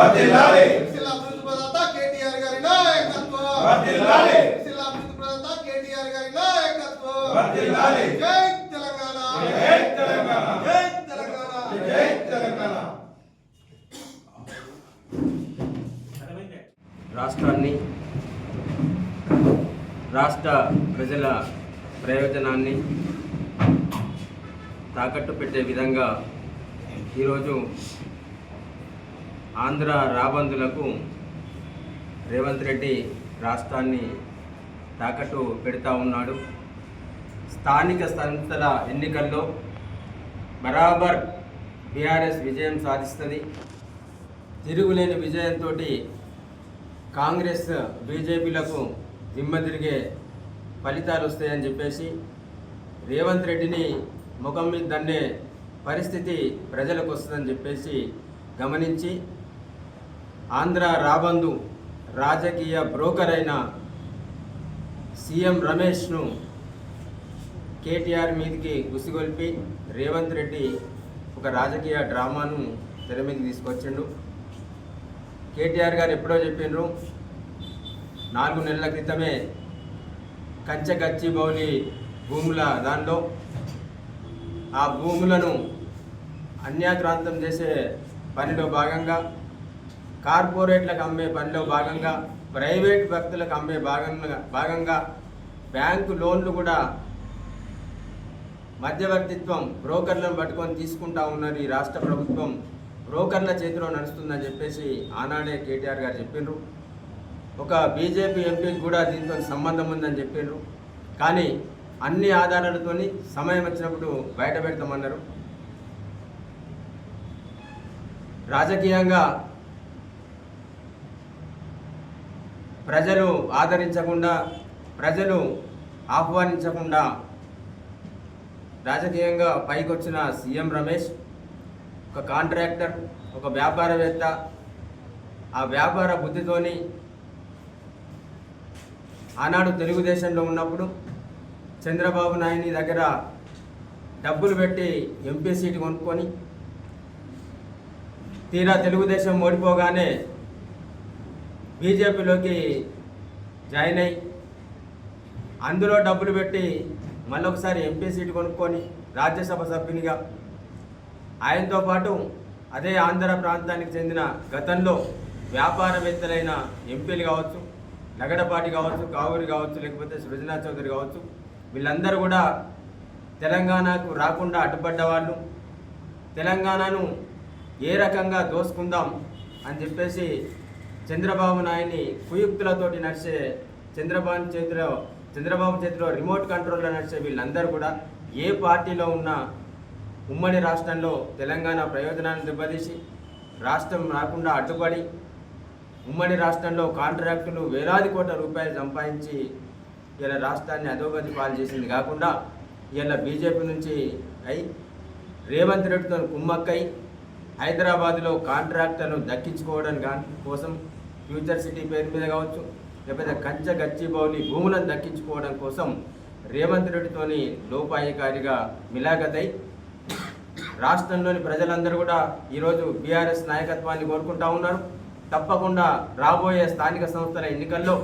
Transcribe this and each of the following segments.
వర్ధిల్లాలి. సిరిసిల్ల అభివృద్ధి ప్రదాత కేటీఆర్ గారి నాయకత్వం వర్ధిల్లాలి. సిరిసిల్ల అభివృద్ధి ప్రదాత కేటీఆర్ గారి నాయకత్వం వర్ధిల్లాలి. జై తెలంగాణ జై తెలంగాణ. జై తెలంగాణ జై తెలంగాణ రాష్ట్రాన్ని రాష్ట్ర ప్రజల ప్రయోజనాన్ని తాకట్టు పెట్టే విధంగా ఈరోజు ఆంధ్ర రాబందులకు రేవంత్ రెడ్డి రాష్ట్రాన్ని తాకట్టు పెడతా ఉన్నాడు. స్థానిక సంస్థల ఎన్నికల్లో బరాబర్ బీఆర్ఎస్ విజయం సాధిస్తుంది. తిరుగులేని విజయంతో కాంగ్రెస్ బీజేపీలకు దిమ్మతిరిగే ఫలితాలు వస్తాయని చెప్పేసి రేవంత్ రెడ్డిని ముఖం మీద దన్నే పరిస్థితి ప్రజలకు వస్తుందని చెప్పేసి గమనించి ఆంధ్ర రాబందు రాజకీయ బ్రోకర్ అయిన సీఎం రమేష్ను కేటీఆర్ మీదకి గుసిగొల్పి రేవంత్ రెడ్డి ఒక రాజకీయ డ్రామాను తెర మీదకి తీసుకొచ్చిండు. కేటీఆర్ గారు ఎప్పుడో చెప్పిండ్రు నాలుగు నెలల క్రితమే కంచె గచ్చిబౌలి భూముల దానిలో ఆ భూములను అన్యాక్రాంతం చేసే పనిలో భాగంగా కార్పొరేట్లకు అమ్మే పనిలో భాగంగా ప్రైవేట్ వ్యక్తులకు అమ్మే భాగంగా భాగంగా బ్యాంకు లోన్లు కూడా మధ్యవర్తిత్వం బ్రోకర్లను పట్టుకొని తీసుకుంటా ఉన్నారు ఈ రాష్ట్ర ప్రభుత్వం. బ్రోకర్ల చేతిలో నడుస్తుందని చెప్పేసి ఆనాడే కేటీఆర్ గారు చెప్పిండ్రు. ఒక బీజేపీ ఎంపీకి కూడా దీంతో సంబంధం ఉందని చెప్పిండ్రు. కానీ అన్ని ఆధారాలతోని సమయం వచ్చినప్పుడు బయట పెడతామన్నారు. రాజకీయంగా ప్రజలు ఆదరించకుండా ప్రజలు ఆహ్వానించకుండా రాజకీయంగా పైకొచ్చిన సీఎం రమేష్ ఒక కాంట్రాక్టర్ ఒక వ్యాపారవేత్త ఆ వ్యాపార బుద్ధితోని ఆనాడు తెలుగుదేశంలో ఉన్నప్పుడు చంద్రబాబు నాయుని దగ్గర డబ్బులు పెట్టి ఎంపీ సీటు కొనుక్కొని తీరా తెలుగుదేశం ఓడిపోగానే బీజేపీలోకి జాయిన్ అయ్యి అందులో డబ్బులు పెట్టి మళ్ళొకసారి ఎంపీ సీటు కొనుక్కొని రాజ్యసభ సభ్యునిగా. ఆయనతో పాటు అదే ఆంధ్ర ప్రాంతానికి చెందిన గతంలో వ్యాపారవేత్తలైన ఎంపీలు కావచ్చు లగడపాటి కావచ్చు కావూరి కావచ్చు లేకపోతే సృజనా చౌదరి కావచ్చు వీళ్ళందరూ కూడా తెలంగాణకు రాకుండా అడ్డుపడ్డ వాళ్ళు. తెలంగాణను ఏ రకంగా దోసుకుందాం అని చెప్పేసి చంద్రబాబు నాయుడిని కుయుక్తులతోటి నడిచే చంద్రబాబు చేతిలో చంద్రబాబు చేతిలో రిమోట్ కంట్రోల్లో నడిచే వీళ్ళందరూ కూడా ఏ పార్టీలో ఉన్నా ఉమ్మడి రాష్ట్రంలో తెలంగాణ ప్రయోజనాన్ని దెబ్బతీసి రాష్ట్రం రాకుండా అడ్డుపడి ఉమ్మడి రాష్ట్రంలో కాంట్రాక్టులు వేలాది కోట్ల రూపాయలు సంపాదించి ఇలా రాష్ట్రాన్ని అధోగతి పాలు చేసింది కాకుండా ఇలా బీజేపీ నుంచి అయి రేవంత్ రెడ్డితో కుమ్మక్కై హైదరాబాద్లో కాంట్రాక్టర్ను దక్కించుకోవడం కోసం ఫ్యూచర్ సిటీ పేరు మీద కావచ్చు లేకపోతే కంచ గచ్చిబౌలి భూములను దక్కించుకోవడం కోసం రేవంత్ రెడ్డితోని లోపాయికారిగా మిలాగతై రాష్ట్రంలోని ప్రజలందరూ కూడా ఈరోజు బీఆర్ఎస్ నాయకత్వాన్ని కోరుకుంటా ఉన్నారు. తప్పకుండా రాబోయే స్థానిక సంస్థల ఎన్నికల్లో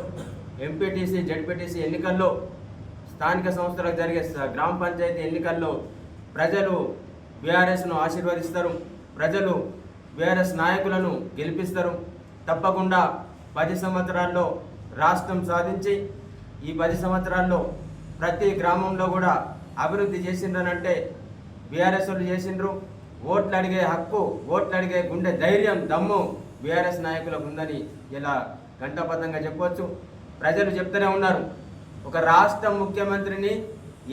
ఎంపీటీసీ జడ్పీటీసీ ఎన్నికల్లో స్థానిక సంస్థలకు జరిగే గ్రామ పంచాయతీ ఎన్నికల్లో ప్రజలు బీఆర్ఎస్ను ఆశీర్వదిస్తారు. ప్రజలు బీఆర్ఎస్ నాయకులను గెలిపిస్తారు. తప్పకుండా పది సంవత్సరాల్లో రాష్ట్రం సాధించి ఈ పది సంవత్సరాల్లో ప్రతి గ్రామంలో కూడా అభివృద్ధి చేసిండ్రనంటే బీఆర్ఎస్ వాళ్ళు చేసిండ్రు. ఓట్లు అడిగే హక్కు ఓట్లు అడిగే గుండె ధైర్యం దమ్ము బీఆర్ఎస్ నాయకులకు ఉందని ఇలా గంటపథంగా చెప్పవచ్చు ప్రజలు చెప్తూనే ఉన్నారు. ఒక రాష్ట్ర ముఖ్యమంత్రిని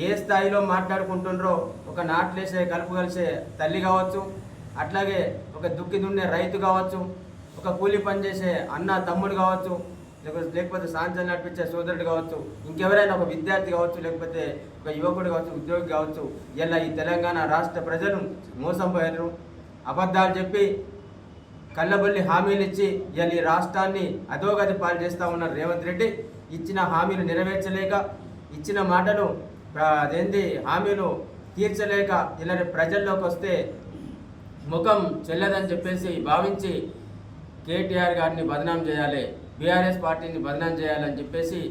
ఏ స్థాయిలో మాట్లాడుకుంటుండ్రో ఒక నాట్లేసే కలుపు కలిసే తల్లి కావచ్చు అట్లాగే ఒక దుక్కి దున్నే రైతు కావచ్చు ఒక కూలి పని చేసే అన్న తమ్ముడు కావచ్చు లేకపోతే లేకపోతే సాంచలు నడిపించే సోదరుడు కావచ్చు ఇంకెవరైనా ఒక విద్యార్థి కావచ్చు లేకపోతే ఒక యువకుడు కావచ్చు ఉద్యోగి కావచ్చు ఇలా ఈ తెలంగాణ రాష్ట్ర ప్రజలు మోసం పోయారు అబద్ధాలు చెప్పి కళ్ళబొల్లి హామీలు ఇచ్చి ఇలా ఈ రాష్ట్రాన్ని అధోగతి పాలు చేస్తూ ఉన్నారు రేవంత్ రెడ్డి ఇచ్చిన హామీలు నెరవేర్చలేక ఇచ్చిన మాటలు అదేంటి హామీలు తీర్చలేక ఇలా ప్రజల్లోకి వస్తే ముఖం చెల్లదని చెప్పేసి భావించి కేటీఆర్ గారిని బదనాం చేయాలి బీఆర్ఎస్ పార్టీని బదనాం చేయాలని చెప్పేసి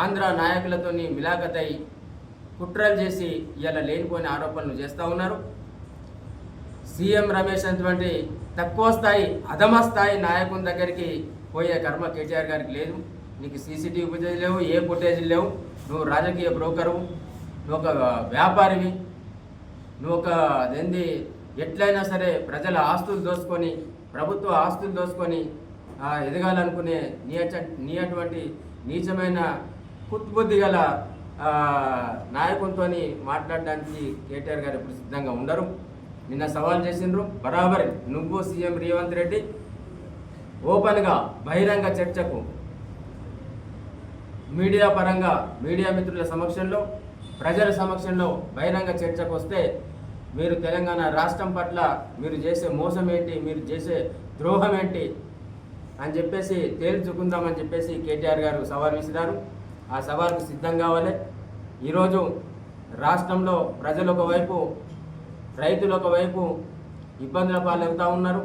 ఆంధ్ర నాయకులతోని మిలాఖతై కుట్రలు చేసి ఇలా లేనిపోయిన ఆరోపణలు చేస్తూ ఉన్నారు. సీఎం రమేష్ అటువంటి తక్కువ స్థాయి అధమ స్థాయి నాయకుని దగ్గరికి పోయే కర్మ కేటీఆర్ గారికి లేదు. నీకు సీసీటీవీ ఫుటేజ్ లేవు ఏ ఫుటేజ్ లేవు. నువ్వు రాజకీయ బ్రోకరు నువ్వు ఒక వ్యాపారివి నువ్వు ఒక అదేంది ఎట్లయినా సరే ప్రజల ఆస్తులు దోసుకొని ప్రభుత్వ ఆస్తులు దోసుకొని ఎదగాలనుకునే నీ నీ అటువంటి నీచమైన కుత్బుద్ధి గల నాయకులతో మాట్లాడడానికి కేటీఆర్ గారు ఇప్పుడు సిద్ధంగా ఉండరు. నిన్న సవాల్ చేసిండ్రు బరాబర్ నువ్వు సీఎం రేవంత్ రెడ్డి ఓపెన్గా బహిరంగ చర్చకు మీడియా పరంగా మీడియా మిత్రుల సమక్షంలో ప్రజల సమక్షంలో బహిరంగ చర్చకు వస్తే మీరు తెలంగాణ రాష్ట్రం పట్ల మీరు చేసే మోసం ఏంటి మీరు చేసే ద్రోహం ఏంటి అని చెప్పేసి తేల్చుకుందామని చెప్పేసి కేటీఆర్ గారు సవాల్ విసిరారు. ఆ సవాల్కు సిద్ధం కావాలి. ఈరోజు రాష్ట్రంలో ప్రజలు ఒకవైపు రైతులు ఒకవైపు ఇబ్బందుల పాలవుతూ ఉన్నారు.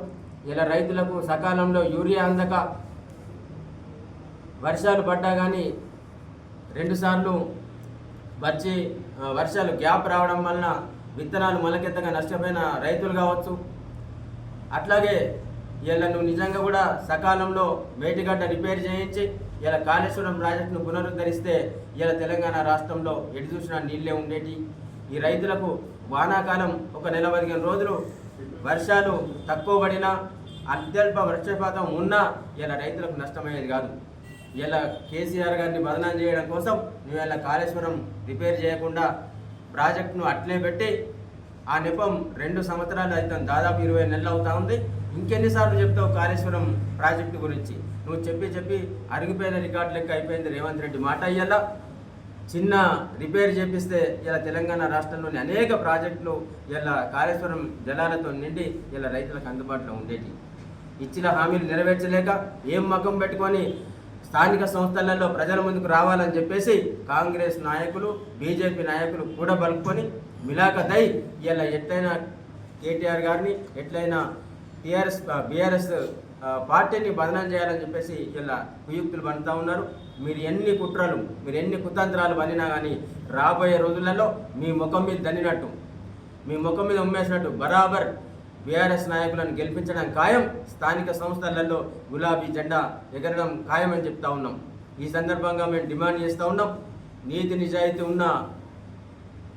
ఇలా రైతులకు సకాలంలో యూరియా అందక వర్షాలు పడ్డా కానీ రెండుసార్లు వచ్చి వర్షాలు గ్యాప్ రావడం వలన విత్తనాలు మొలకెత్తగా నష్టపోయిన రైతులు కావచ్చు. అట్లాగే ఇలా నువ్వు నిజంగా కూడా సకాలంలో మేటిగడ్డ రిపేర్ చేయించి ఇలా కాళేశ్వరం ప్రాజెక్టును పునరుద్ధరిస్తే ఇలా తెలంగాణ రాష్ట్రంలో ఎటు చూసినా నీళ్ళే ఉండేటి. ఈ రైతులకు వానాకాలం ఒక నెల పదిహేను రోజులు వర్షాలు తక్కువ పడినా అత్యల్ప వర్షపాతం ఉన్నా ఇలా రైతులకు నష్టమయ్యేది కాదు. ఇలా కేసీఆర్ గారిని బదనాం చేయడం కోసం నువ్వు ఇలా కాళేశ్వరం రిపేర్ చేయకుండా ప్రాజెక్టును అట్లే పెట్టి ఆ నెపం రెండు సంవత్సరాలు అవుతుంది దాదాపు ఇరవై నెలలు అవుతా ఉంది. ఇంకెన్నిసార్లు చెప్తావు కాళేశ్వరం ప్రాజెక్టు గురించి? నువ్వు చెప్పి చెప్పి అరిగిపోయిన రికార్డు లెక్క అయిపోయింది రేవంత్ రెడ్డి మాట అయ్యేలా చిన్న రిపేర్ చేపిస్తే ఇలా తెలంగాణ రాష్ట్రంలోని అనేక ప్రాజెక్టులు ఇలా కాళేశ్వరం జలాలతో నిండి ఇలా రైతులకు అందుబాటులో ఉండేటి ఇచ్చిన హామీలు నెరవేర్చలేక ఏం మకం పెట్టుకొని స్థానిక సంస్థలలో ప్రజల ముందుకు రావాలని చెప్పేసి కాంగ్రెస్ నాయకులు బీజేపీ నాయకులు కూడా బలుపుకొని మిలాఖతై ఇలా ఎట్లయినా కేటీఆర్ గారిని ఎట్లయినా టీఆర్ఎస్ బీఆర్ఎస్ పార్టీని బదనం చేయాలని చెప్పేసి ఇలా కుయుక్తులు పండుతూ ఉన్నారు. మీరు ఎన్ని కుట్రలు మీరు ఎన్ని కుతంత్రాలు పనినా కానీ రాబోయే రోజులలో మీ ముఖం మీద దన్నినట్టు మీ ముఖం మీద ఉమ్మేసినట్టు బరాబర్ బీఆర్ఎస్ నాయకులను గెలిపించడం ఖాయం. స్థానిక సంస్థలలో గులాబీ జెండా ఎగరడం ఖాయం అని చెప్తా ఉన్నాం. ఈ సందర్భంగా మేము డిమాండ్ చేస్తూ ఉన్నాం. నీతి నిజాయితీ ఉన్న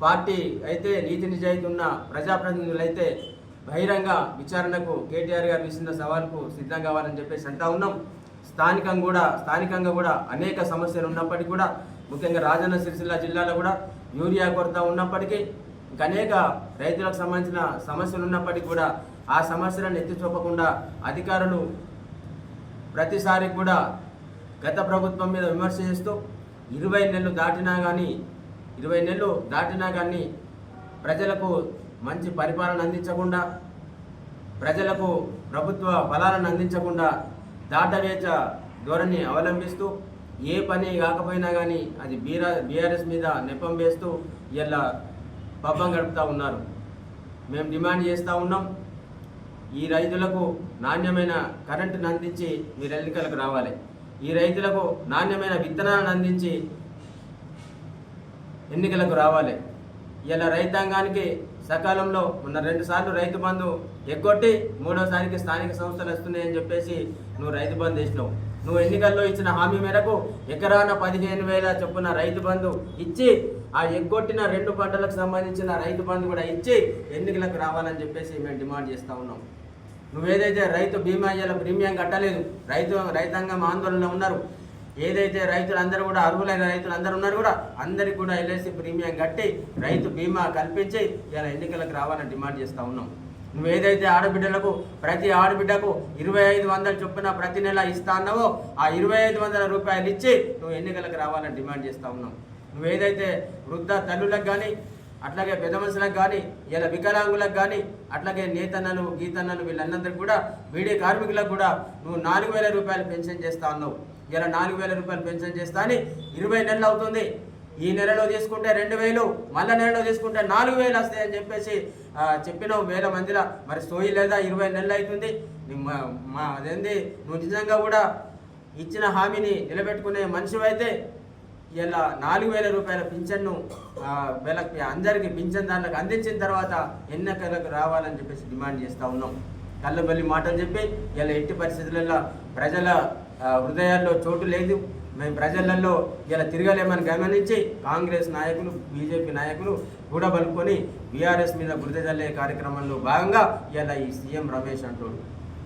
పార్టీ అయితే నీతి నిజాయితీ ఉన్న ప్రజాప్రతినిధులు అయితే బహిరంగ విచారణకు కేటీఆర్ గారు విసిన సవాల్కు సిద్ధం కావాలని చెప్పేసి అంటా ఉన్నాం. స్థానికంగా కూడా స్థానికంగా కూడా అనేక సమస్యలు ఉన్నప్పటికీ కూడా ముఖ్యంగా రాజన్న సిరిసిల్ల జిల్లాలో కూడా యూరియా కొరత ఉన్నప్పటికీ అనేక రైతులకు సంబంధించిన సమస్యలు ఉన్నప్పటికీ కూడా ఆ సమస్యలను ఎత్తి చూపకుండా అధికారులు ప్రతిసారి కూడా గత ప్రభుత్వం మీద విమర్శ చేస్తూ ఇరవై నెలలు దాటినా కానీ ఇరవై నెలలు దాటినా కానీ ప్రజలకు మంచి పరిపాలన అందించకుండా ప్రజలకు ప్రభుత్వ ఫలాలను అందించకుండా దాటవేచ ధోరణి అవలంబిస్తూ ఏ పని కాకపోయినా కానీ అది బీరా బీఆర్ఎస్ మీద నెపం వేస్తూ ఇలా పబ్బం గడుపుతూ ఉన్నారు. మేము డిమాండ్ చేస్తూ ఉన్నాం. ఈ రైతులకు నాణ్యమైన కరెంటును అందించి మీరు ఎన్నికలకు రావాలి. ఈ రైతులకు నాణ్యమైన విత్తనాలను అందించి ఎన్నికలకు రావాలి. ఇలా రైతాంగానికి సకాలంలో మొన్న రెండు సార్లు రైతు బంధు ఎగ్గొట్టి మూడోసారికి స్థానిక సంస్థలు వస్తున్నాయని చెప్పేసి నువ్వు రైతు బంధు వేసినావు నువ్వు ఎన్నికల్లో ఇచ్చిన హామీ మేరకు ఎకరాన పదిహేను వేల చొప్పున రైతు బంధు ఇచ్చి ఆ ఎగ్గొట్టిన రెండు పంటలకు సంబంధించిన రైతు బంధు కూడా ఇచ్చి ఎన్నికలకు రావాలని చెప్పేసి మేము డిమాండ్ చేస్తూ ఉన్నాం. నువ్వేదైతే రైతు బీమా ఇయ్యాల ప్రీమియం కట్టలేదు రైతు రైతాంగం ఆందోళనలో ఉన్నారు ఏదైతే రైతులందరూ కూడా అర్హులైన రైతులు అందరూ ఉన్నారు కూడా అందరికి కూడా ఎల్ఐసి ప్రీమియం కట్టి రైతు బీమా కల్పించి ఇలా ఎన్నికలకు రావాలని డిమాండ్ చేస్తూ ఉన్నాం. నువ్వు ఏదైతే ఆడబిడ్డలకు ప్రతి ఆడబిడ్డకు ఇరవై ఐదు వందల చొప్పున ప్రతి నెల ఇస్తా అన్నావో ఆ ఇరవై ఐదు వందల రూపాయలు ఇచ్చి నువ్వు ఎన్నికలకు రావాలని డిమాండ్ చేస్తూ ఉన్నావు. నువ్వు ఏదైతే వృద్ధ తల్లులకు కానీ అట్లాగే పెద్ద మనుషులకు కానీ ఇలా వికలాంగులకు కానీ అట్లాగే నేతన్నలు గీతన్నలు వీళ్ళందరికీ కూడా బీడీ కార్మికులకు కూడా నువ్వు నాలుగు వేల రూపాయలు పెన్షన్ చేస్తా ఉన్నావు ఇలా నాలుగు వేల రూపాయలు పెన్షన్ చేస్తా అని ఇరవై నెలలు అవుతుంది. ఈ నెలలో తీసుకుంటే రెండు వేలు మళ్ళా నెలలో తీసుకుంటే నాలుగు వేలు వస్తాయని చెప్పేసి చెప్పినావు వేల మందిలో. మరి సోయి లేదా? ఇరవై నెలలు అవుతుంది. మా అదేంది? నువ్వు నిజంగా కూడా ఇచ్చిన హామీని నిలబెట్టుకునే మనిషివైతే ఇలా నాలుగు వేల రూపాయల పింఛన్ను వీళ్ళకి అందరికీ పింఛన్ దాంట్లోకి అందించిన తర్వాత ఎన్నికలకు రావాలని చెప్పేసి డిమాండ్ చేస్తూ ఉన్నాం. కళ్ళబల్లి మాటలు చెప్పి ఇలా ఎట్టి పరిస్థితులలో ప్రజల హృదయాల్లో చోటు లేదు. మేము ప్రజలలో ఇలా తిరగలేమని గమనించి కాంగ్రెస్ నాయకులు బీజేపీ నాయకులు కూడా పలుకొని బీఆర్ఎస్ మీద బురద జల్లే కార్యక్రమంలో భాగంగా ఇలా ఈ సీఎం రమేష్ అంటాడు.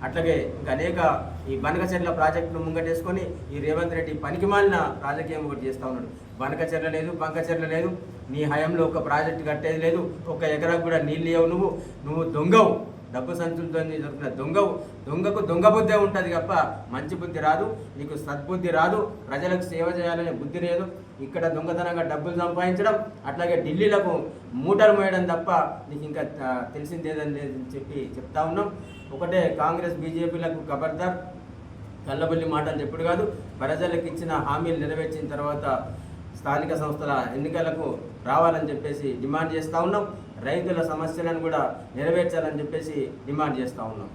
అట్లాగే ఇంకా అనేక ఈ బనకచెర్ల ప్రాజెక్టును ముంగటేసుకొని ఈ రేవంత్ రెడ్డి పనికి మాలిన రాజకీయం ఒకటి చేస్తూ ఉన్నాడు. బనకచెర్ల లేదు బంకచెర్ల లేదు నీ హయంలో ఒక ప్రాజెక్టు కట్టేది లేదు ఒక ఎకరాకు కూడా నీళ్ళు లేవు నువ్వు నువ్వు దొంగవు. డబ్బు సంచులతో దొరికిన దొంగ దొంగకు దొంగ బుద్ధే ఉంటుంది తప్ప మంచి బుద్ధి రాదు నీకు సద్బుద్ధి రాదు ప్రజలకు సేవ చేయాలనే బుద్ధి లేదు. ఇక్కడ దొంగతనంగా డబ్బులు సంపాదించడం అట్లాగే ఢిల్లీలకు మూటలు మోయడం తప్ప నీకు ఇంకా తెలిసిందేదని లేదని చెప్పి చెప్తా ఉన్నాం. ఒకటే కాంగ్రెస్ బీజేపీలకు ఖబర్దార్ కళ్ళబల్లి మాటలు చెప్పుడు కాదు ప్రజలకు ఇచ్చిన హామీలు నెరవేర్చిన తర్వాత స్థానిక సంస్థల ఎన్నికలకు రావాలని చెప్పేసి డిమాండ్ చేస్తూ ఉన్నాం. రైతుల సమస్యలను కూడా నెరవేర్చాలని చెప్పేసి డిమాండ్ చేస్తా ఉన్నాం.